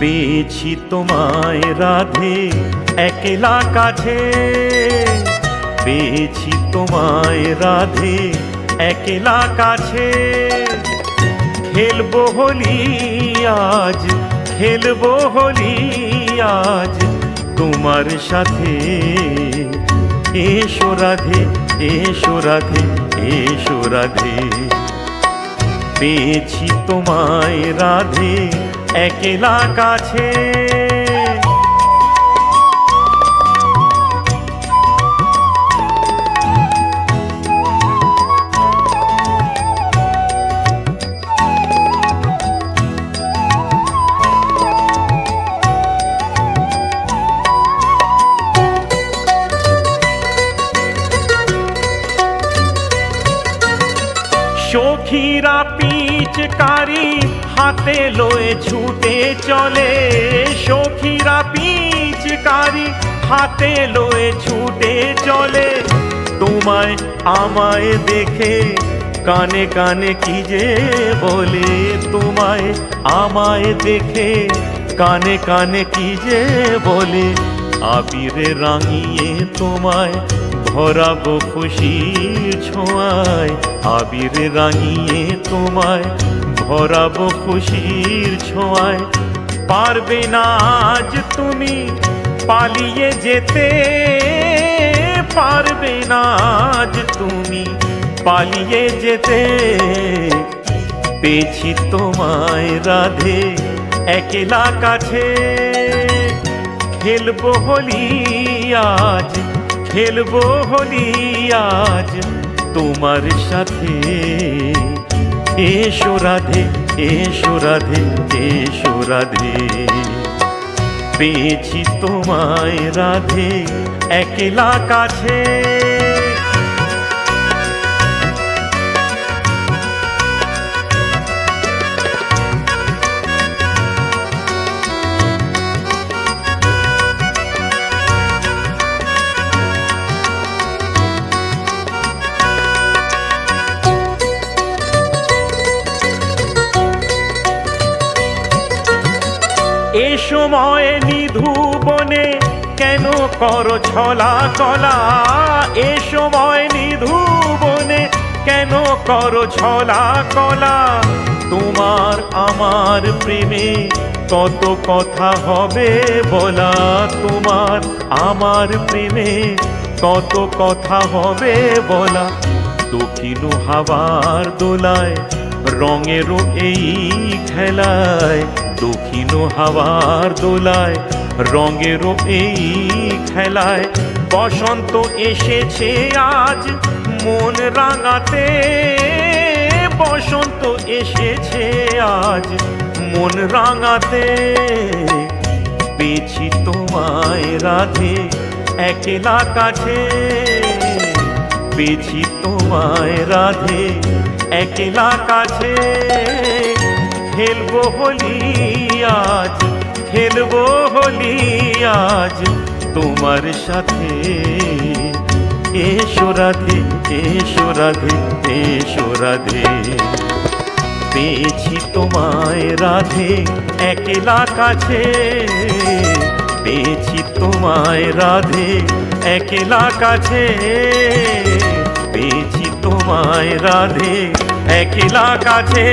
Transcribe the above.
পেয়েছি তোমায় রাধে, একলা কাছে। পেয়েছি তোমায় রাধে, একলা কাছে। খেলব হোলি আজ, খেলব হোলি আজ। তোমার সাথে এসো রাধে এসো রাধে এসো রাধে। পেয়েছি তোমায় রাধে একলা কাছে। সখীরা পিচকারি, হাতে লয়ে ছুটে চলে। সখীরা পিচকারি, হাতে লয়ে ছুটে চলে। তোমায় আমায় দেখে কানে কানে কি যে বলে? তোমায় আমায় দেখে কানে কানে কি যে বলে? আবিরে রাঙিয়ে তোমায় ভরাবো খুশির ছোঁয়ায়, আবিরে রাঙিয়ে তোমায় ভরাবো খুশির ছোঁয়ায়। পারবে না আজ তুমি পালিয়ে যেতে, পারবে না আজ তুমি পালিয়ে যেতে। পেয়েছি তোমায় রাধে, একলা কাছে, খেলব হোলি আজ খেলব হোলি আজ তোমার সাথে। এসো রাধে এসো রাধে এসো রাধে। পেয়েছি তোমায় রাধে, একলা কাছে। এ সময় নিধু বনে কেন কর ছলা কলা? এ সময় নিধু বনে কেন কর ছলা কলা? তোমার আমার প্রেমে কত কথা হবে বলা? তোমার আমার প্রেমে কত কথা হবে বলা? দক্ষিণ হাওয়ার দোলায় রঙেরও এই খেলায়, দক্ষিণ হাওয়ার দোলায় রঙেরও এই খেলায়। বসন্ত এসেছে আজ, মন রাঙাতে। বসন্ত এসেছে আজ, মন রাঙাতে। পেয়েছি তোমায় রাধে, একলা কাছে। পেয়েছি তোমায় রাধে একলা কাছে খেলব হোলি আজ, খেলব হোলি আজ। তোমার সাথে এসো রাধে এসো রাধে এসো রাধে। পেয়েছি তোমায় রাধে একলা কাছে, পেয়েছি তোমায় রাধে একলা কাছে। পেয়েছি তোমায় রাধে একলা কাছে।